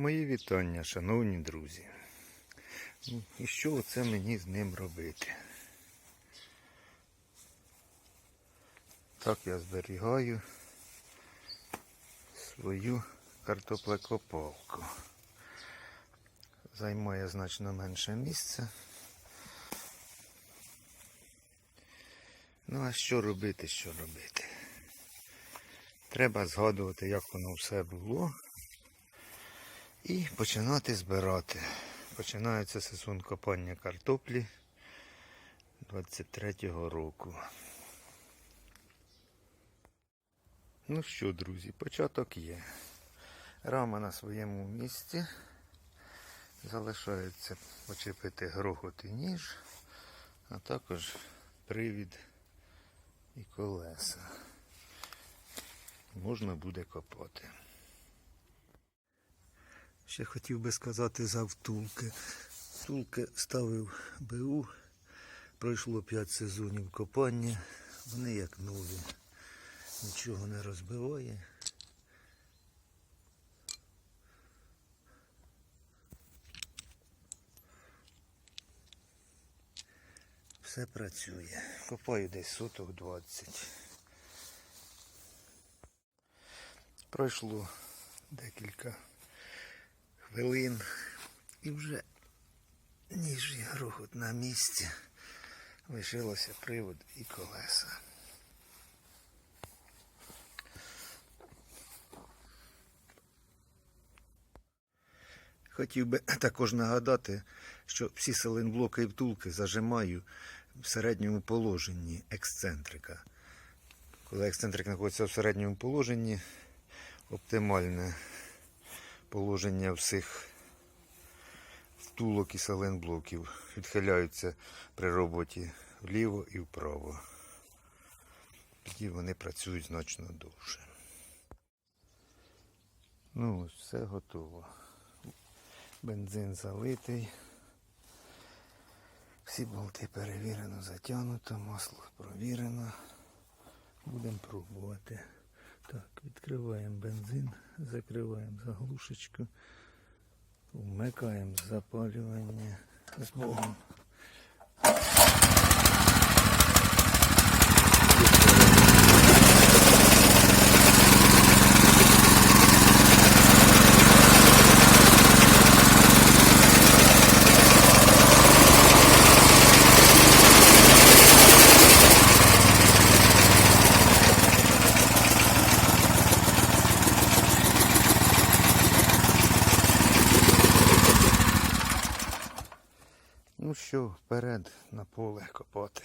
Мої вітання, шановні друзі. Ну, І що оце мені з ним робити? Так я зберігаю свою картоплекопалку. Займає значно менше місця. Ну а що робити, що робити? Треба згадувати, як воно все було. І починати збирати. Починається сезон копання картоплі 23-го року. Ну що, друзі, початок є. Рама на своєму місці. Залишається почепити грохот і ніж, а також привід і колеса. Можна буде копати. Ще хотів би сказати за втулки. Втулки ставив БУ, пройшло 5 сезонів копання, вони як нові, нічого не розбиває. Все працює. Копаю десь соток 20. Пройшло декілька хвилин і вже ніж і на місці. Лишилося привод і колеса. Хотів би також нагадати, що всі селенблоки і втулки зажимаю в середньому положенні ексцентрика. Коли ексцентрик знаходиться в середньому положенні, оптимальне положення всіх втулок і саленблоків відхиляються при роботі вліво і вправо. Тоді вони працюють значно довше. Ну ось, все готово. Бензин залитий. Всі болти перевірено, затягнуто, масло провірено. Будемо пробувати. Відкриваємо бензин, закриваємо заглушечку, вмикаємо запалювання. З Ну що, вперед на поле копати.